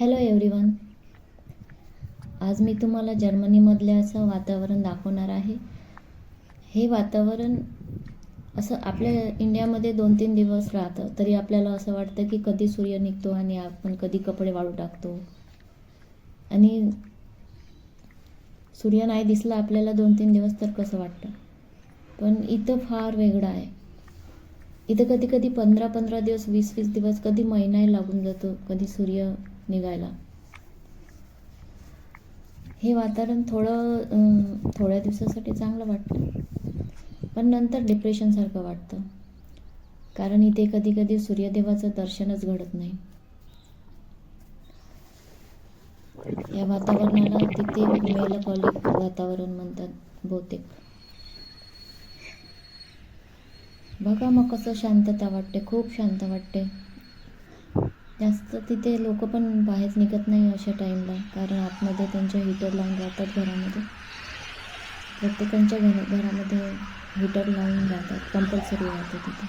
Hello everyone आज मी तुम्हाला जर्मनीमधल्या असं वातावरण दाखवणार आहे. हे वातावरण असं आपल्या इंडियामध्ये दोन तीन दिवस राहतं तरी आपल्याला असं वाटतं की कधी सूर्य निघतो आणि आपण कधी कपडे वाळू टाकतो. आणि सूर्य नाही दिसला आपल्याला दोन तीन दिवस तर कसं वाटतं? पण इथं फार वेगळं आहे. इथं कधी कधी पंधरा पंधरा दिवस वीस वीस दिवस कधी महिनाही लागून जातो कधी सूर्य निघायला. हे वातावरण थोडं थोड्या दिवसासाठी चांगलं वाटतं. पण नंतर डिप्रेशनसारखं वाटतं. कारण इथे कधी कधी सूर्यदेवाचं दर्शनच घडत नाही. या वातावरणाला तिथे मेलकॉलिक वातावरण म्हणतात बहुतेक. बघा मग कसं शांतता वाटते खूप शांत वाटते. जास्त तिथे लोक पण बाहेर निघत नाही अशा टाईमला कारण आतमध्ये त्यांच्या हीटर लावून राहतात घरामध्ये. प्रत्येकांच्या घर घरामध्ये हीटर लावून राहतात कंपल्सरी राहते तिथे.